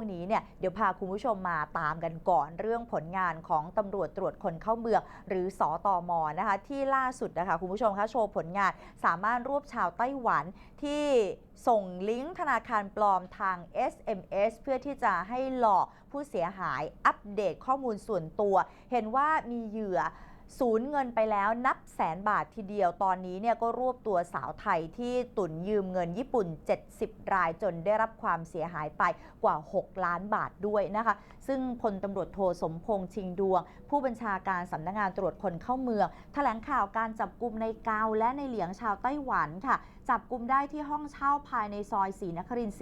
วันนี้เนี่ยเดี๋ยวพาคุณผู้ชมมาตามกันก่อนเรื่องผลงานของตำรวจตรวจคนเข้าเมือง หรือสอตอมนะคะ ที่ล่าสุดนะคะคุณผู้ชมคะโชว์ผลงานสามารถรวบชาวไต้หวันที่ส่งลิงก์ธนาคารปลอมทาง SMS เพื่อที่จะให้หลอกผู้เสียหายอัปเดตข้อมูลส่วนตัว เห็นว่ามีเหยื่อ สูญเงินไปแล้วนับแสนบาททีเดียวตอนนี้เนี่ยก็รวบตัวสาวไทยที่ตุนยืมเงินญี่ปุ่น 70 รายจนได้รับความเสียหายไปกว่า 6 ล้านบาทด้วยนะคะ ซึ่งพลตำรวจโทสมพงษ์ชิงดวง ผู้บัญชาการสำนักงานตรวจคนเข้าเมืองแถลงข่าวการจับกลุ่มในกาวและในเหลียงชาวไต้หวันค่ะ จับกลุ่มได้ที่ห้องเช่าภายในซอยศรีนครินทร์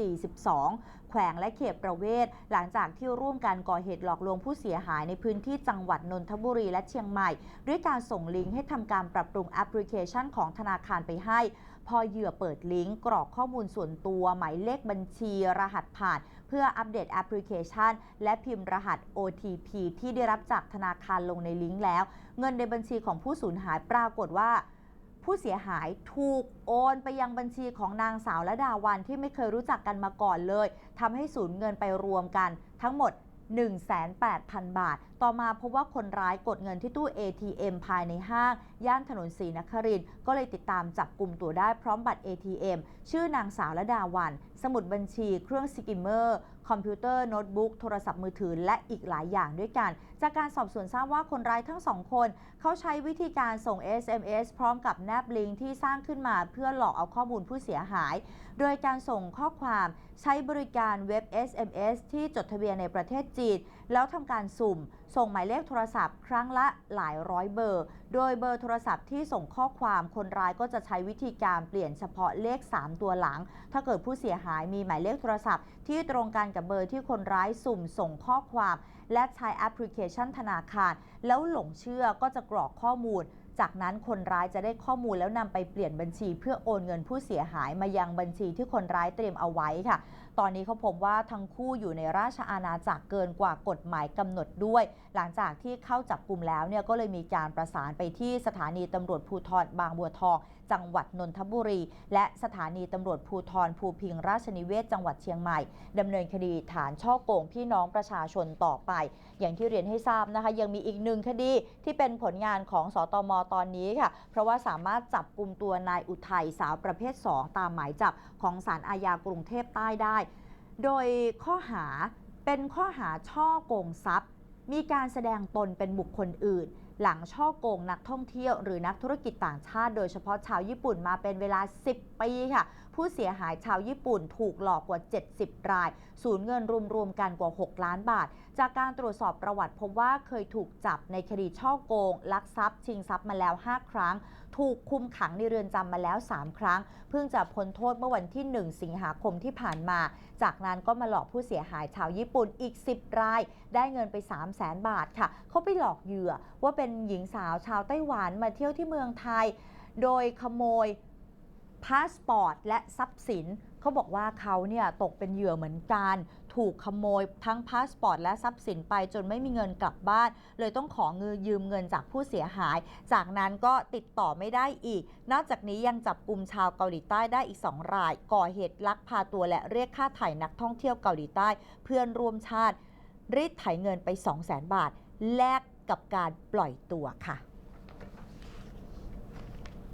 42 แขวงและเขตประเวศ หลังจากที่ร่วมกันก่อเหตุหลอกลวงผู้เสียหายในพื้นที่จังหวัดนนทบุรีและเชียงใหม่ ด้วยการส่งลิงก์ให้ทำการปรับปรุงแอปพลิเคชันของธนาคารไปให้ พอเหยื่อเปิดลิงก์กรอกข้อมูลส่วนตัว หมายเลขบัญชี รหัสผ่าน เพื่ออัปเดตแอปพลิเคชัน และพิมพ์รหัส OTP ที่ได้รับจากธนาคารลงในลิงก์แล้ว เงินในบัญชีของผู้สูญหายปรากฏว่า ผู้เสียหายถูกโอนไปยังบัญชีของนางสาวละดาวันที่ไม่เคยรู้จักกันมาก่อนเลยทำให้สูญเงินไปรวมกันทั้งหมด 180,000บาทต่อมาพบว่าคนร้ายกดเงินที่ตู้ ATM ภายในห้าง ย่านถนนศรีนครินก็เลยติดตามจับกลุ่มตัวได้พร้อมบัตร ATM ชื่อนางสาวละดาวัน สมุดบัญชี เครื่องสกิมเมอร์ คอมพิวเตอร์ โน้ตบุ๊ก โทรศัพท์มือถือ และอีกหลายอย่างด้วยกัน จากการสอบสวนทราบว่าคนร้ายทั้งสองคน เขาใช้วิธีการส่ง SMS พร้อมกับแนบลิงก์ที่สร้างขึ้นมาเพื่อหลอกเอาข้อมูลผู้เสียหาย โดยการส่งข้อความใช้บริการเว็บ SMS ที่จดทะเบียนในประเทศจีน แล้วทำการสุ่มส่งหมายเลขโทรศัพท์ครั้งละหลายร้อยเบอร์ โดยเบอร์โทรศัพท์ที่ส่งข้อความคนร้ายก็จะใช้วิธีการเปลี่ยนเฉพาะเลข 3 ตัวหลัง ถ้าเกิดผู้เสียหายมีหมายเลขโทรศัพท์ ที่ตรงกันกับเบอร์ที่คนร้ายสุ่มส่งข้อความ และใช้แอปพลิเคชันธนาคาร แล้วหลงเชื่อก็จะกรอกข้อมูล จากนั้นคนร้ายจะได้ข้อมูลแล้วนำไปเปลี่ยนบัญชี เพื่อโอนเงินผู้เสียหายมายังบัญชีที่คนร้ายเตรียมเอาไว้ค่ะ ตอนนี้เขาพบว่าทั้งคู่อยู่ในราชอาณาจักรเกินกว่ากฎหมายกำหนดด้วย หลังจากที่เข้าจับกลุ่มแล้วเนี่ยก็เลยมีการประสานไปที่สถานีตำรวจภูธรบางบัวทอง จังหวัดนนทบุรี และสถานีตำรวจภูธรภูพิงราชนิเวศจังหวัดเชียงใหม่ดำเนินคดีฐานช่อโกงพี่น้องประชาชนต่อไป อย่างที่เรียนให้ทราบนะคะ ยังมีอีกหนึ่งคดีที่เป็นผลงานของสตมตอนนี้ค่ะ เพราะว่าสามารถจับกลุ่มตัวนายอุทัยสาวประเภท 2 ตามหมายจับของศาลอาญากรุงเทพใต้ได้ โดยข้อหาเป็นข้อหาช่อโกงทรัพย์ มีการแสดงตนเป็นบุคคลอื่น หลังช่อโกงนักท่องเที่ยวหรือนักธุรกิจต่างชาติ โดยเฉพาะชาวญี่ปุ่นมาเป็นเวลา 10 ปีค่ะ ผู้เสียหายชาวญี่ปุ่นถูกหลอกกว่า 70 ราย สูญเงินรวมๆกันกว่า 6 ล้านบาท จากการตรวจสอบประวัติพบว่าเคยถูกจับในคดีช่อโกง ลักทรัพย์ ชิงทรัพย์มาแล้ว 5 ครั้ง ถูกคุมขังในเรือนจำมาแล้ว 3 ครั้ง เพิ่งจะพ้นโทษเมื่อวันที่ 1 สิงหาคมที่ผ่านมา จากนั้นก็มาหลอกผู้เสียหายชาวญี่ปุ่นอีก 10 ราย ได้เงินไป 3 0 0แสนบาทค่ะเขาไปหลอกเหยื่อว่าเป็นหญิงสาวชาวไต้หวันมาเที่ยวที่เมืองไทย โดยขโมย พาสปอร์ตและทรัพย์สินเขาบอกว่าเขาเนี่ยตกเป็นเหยื่อเหมือนกัน ถูกขโมยทั้งพาสปอร์ตและทรัพย์สินไปจนไม่มีเงินกลับบ้าน เลยต้องขอเงินยืมเงินจากผู้เสียหาย จากนั้นก็ติดต่อไม่ได้อีก นอกจากนี้ยังจับกลุ่มชาวเกาหลีใต้ได้อีก 2 ราย ก่อเหตุลักพาตัวและเรียกค่าไถ่นักท่องเที่ยวเกาหลีใต้ เพื่อนร่วมชาติรีดไถเงินไป 2 0 0 0 0 0 บาท แลกกับการปล่อยตัวค่ะ